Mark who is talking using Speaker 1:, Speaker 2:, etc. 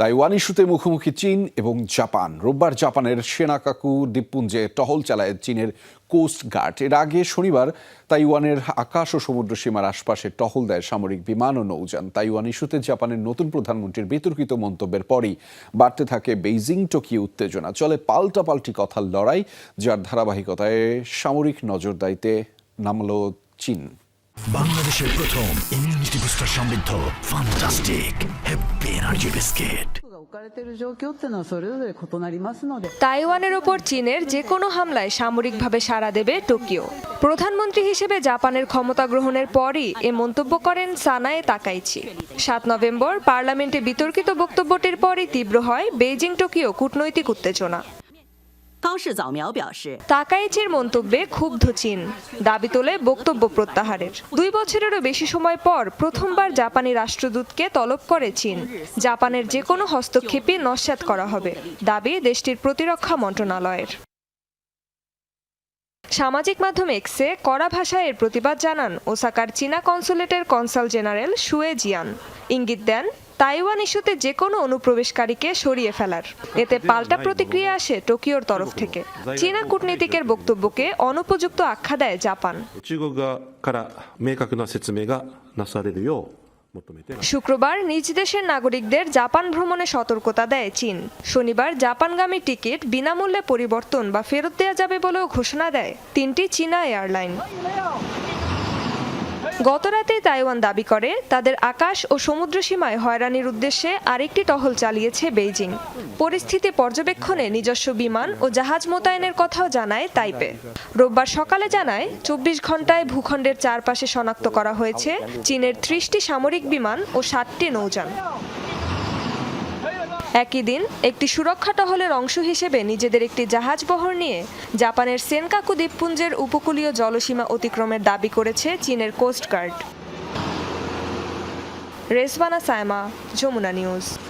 Speaker 1: Taiwan ইস্যুতে মুখোমুখি চীন এবং জাপান। রোববার জাপানের সেনাকাকু দ্বীপপুঞ্জে টহল চালায় চীনের কোস্ট গার্ড। এর আগে শনিবার তাইওয়ানের আকাশ ও সমুদ্র সীমার আশপাশে টহল দেয় সামরিক বিমান ও নৌযান। তাইওয়ান ইস্যুতে জাপানের নতুন প্রধানমন্ত্রীর বিতর্কিত মন্তব্যের পরই বাড়তে থাকে বেইজিং, টোকিও উত্তেজনা। চলে পাল্টাপাল্টি কথার লড়াই, যার ধারাবাহিকতায় সামরিক নজরদারিতে নামল চীন।
Speaker 2: বাংলাদেশের প্রথম ইমিউনিটি বুস্টার সমৃদ্ধ ফান্টাস্টিক হ্যাপি এনার্জি বিস্কিট।
Speaker 3: তাইওয়ানের ওপর চীনের যে কোনো হামলায় সামরিকভাবে সাড়া দেবে টোকিও। প্রধানমন্ত্রী হিসেবে জাপানের ক্ষমতা গ্রহণের পরই এ মন্তব্য করেন সানায়ে তাকাইছি সাত নভেম্বর পার্লামেন্টে বিতর্কিত বক্তব্যটির পরই তীব্র হয় বেইজিং টোকিও কূটনৈতিক উত্তেজনা। তাকাইচির মন্তব্যে ক্ষুব্ধ চীন। দাবি তোলে বক্তব্য প্রত্যাহারের। দুই বছরেরও বেশি সময় পর প্রথমবার জাপানি রাষ্ট্রদূতকে তলব করে চীন। জাপানের যে কোনো হস্তক্ষেপই নস্যাৎ করা হবে, দাবি দেশটির প্রতিরক্ষা মন্ত্রণালয়ের। সামাজিক মাধ্যম এক্সে কড়া ভাষায় এর প্রতিবাদ জানান ওসাকার চীনা কনসুলেটের কনসাল জেনারেল শুয়ে জিয়ান। ইঙ্গিত দেন তাইওয়ান ইস্যুতে যে কোনো অনুপ্রবেশকারীকে সরিয়ে ফেলার। এতে পাল্টা প্রতিক্রিয়া আসে টোকিওর তরফ থেকে। চীনা কূটনীতিকের বক্তব্যকে অনুপযুক্ত আখ্যা দেয় জাপান। শুক্রবার নিজ দেশের নাগরিকদের জাপান ভ্রমণে সতর্কতা দেয় চীন। শনিবার জাপানগামী টিকিট বিনামূল্যে পরিবর্তন বা ফেরত দেওয়া যাবে বলেও ঘোষণা দেয় তিনটি চীনা এয়ারলাইন। গতরাতে তাইওয়ান দাবি করে, তাদের আকাশ ও সমুদ্র সীমায় হয়রানির উদ্দেশ্যে আরেকটি টহল চালিয়েছে বেইজিং। পরিস্থিতি পর্যবেক্ষণে নিজস্ব বিমান ও জাহাজ মোতায়েনের কথাও জানায় তাইপে। রোববার সকালে জানায়, চব্বিশ ঘন্টায় ভূখণ্ডের চারপাশে শনাক্ত করা হয়েছে চীনের ত্রিশটি সামরিক বিমান ও ষাটটি নৌযান। একই দিন একটি সুরক্ষা টহলের অংশ হিসেবে নিজেদের একটি জাহাজ বহর নিয়ে জাপানের সেনকাকু দ্বীপপুঞ্জের উপকূলীয় জলসীমা অতিক্রমের দাবি করেছে চীনের কোস্টগার্ড রেসবানা সায়মা, যমুনা নিউজ।